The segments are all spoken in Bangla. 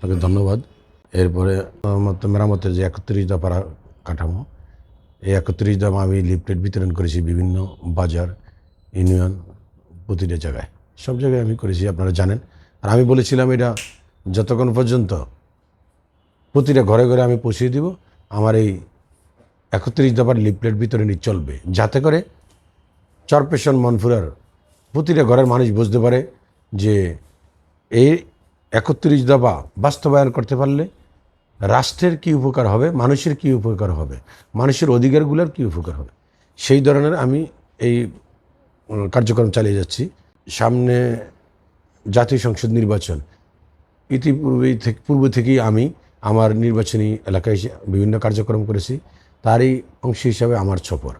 আপনাকে ধন্যবাদ। এরপরে মেরামতের যে একত্রিশ দফার কাঠামো, এই একত্রিশ দফা আমি লিফলেট বিতরণ করেছি বিভিন্ন বাজার, ইউনিয়ন প্রতিটা জায়গায়। সব জায়গায় আমি করেছি, আপনারা জানেন। আর আমি বলেছিলাম এটা যতক্ষণ পর্যন্ত প্রতিটা ঘরে ঘরে আমি পৌঁছে দিব, আমার এই একত্রিশ দফার লিফলেট বিতরণী চলবে। যাতে করে চরপেশন মনফুরার প্রতিটা ঘরের মানুষ বুঝতে পারে যে এই একত্রিশ দফা বাস্তবায়ন করতে পারলে রাষ্ট্রের কী উপকার হবে, মানুষের কী উপকার হবে, মানুষের অধিকারগুলোর কী উপকার হবে? সেই ধরনের আমি এই কার্যক্রম চালিয়ে যাচ্ছি। সামনে জাতীয় সংসদ নির্বাচন, ইতিপূর্বে থেকে, পূর্ব থেকেই আমি আমার নির্বাচনী এলাকায় বিভিন্ন কার্যক্রম করেছি। তারই অংশ হিসাবে আমার সফর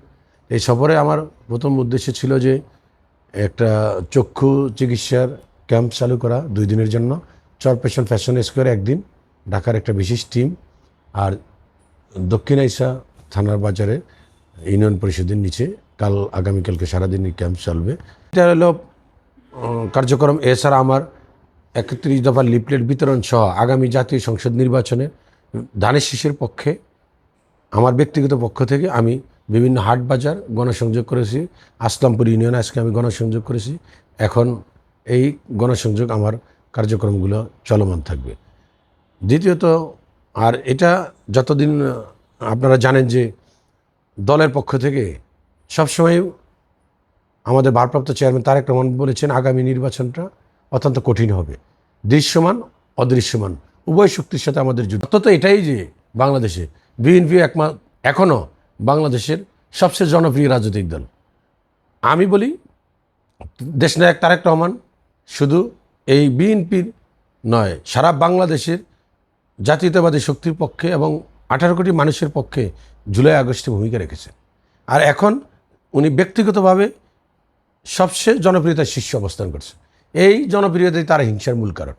এই সফরে আমার প্রথম উদ্দেশ্য ছিল যে একটা চক্ষু চিকিৎসার ক্যাম্প চালু করা দুই দিনের জন্য। চরপেশন ফ্যাশন স্কোয়ারে একদিন, ঢাকার একটা বিশেষ টিম আর দক্ষিণ আইসা থানার বাজারে ইউনিয়ন পরিষদের নিচে কাল, আগামীকালকে সারাদিন ক্যাম্প চলবে। এটা হলো কার্যক্রম। এছাড়া আমার একত্রিশ দফা লিফলেট বিতরণ সহ আগামী জাতীয় সংসদ নির্বাচনে ধানের শীষের পক্ষে, আমার ব্যক্তিগত পক্ষ থেকে আমি বিভিন্ন হাট বাজার গণসংযোগ করেছি, আসলামপুর ইউনিয়ন আজকে আমি গণসংযোগ করেছি। এখন এই গণসংযোগ আমার কার্যক্রমগুলো চলমান থাকবে। দ্বিতীয়ত, আর এটা যতদিন, আপনারা জানেন যে দলের পক্ষ থেকে সবসময় আমাদের ভারপ্রাপ্ত চেয়ারম্যান তারেক রহমান বলেছেন, আগামী নির্বাচনটা অত্যন্ত কঠিন হবে। দৃশ্যমান, অদৃশ্যমান, উভয় শক্তির সাথে আমাদের যুদ্ধ। অন্তত এটাই যে বাংলাদেশে, বিএনপি একমা এখনও বাংলাদেশের সবচেয়ে জনপ্রিয় রাজনৈতিক দল। আমি বলি, দেশনায়ক তারেক রহমান শুধু এই বিএনপির নয়, সারা বাংলাদেশের জাতীয়তাবাদী শক্তির পক্ষে এবং আঠারো কোটি মানুষের পক্ষে জুলাই আগস্টে ভূমিকা রেখেছেন। আর এখন উনি ব্যক্তিগতভাবে সবচেয়ে জনপ্রিয়তার শীর্ষে অবস্থান করছেন। এই জনপ্রিয়তাই তার হিংসার মূল কারণ।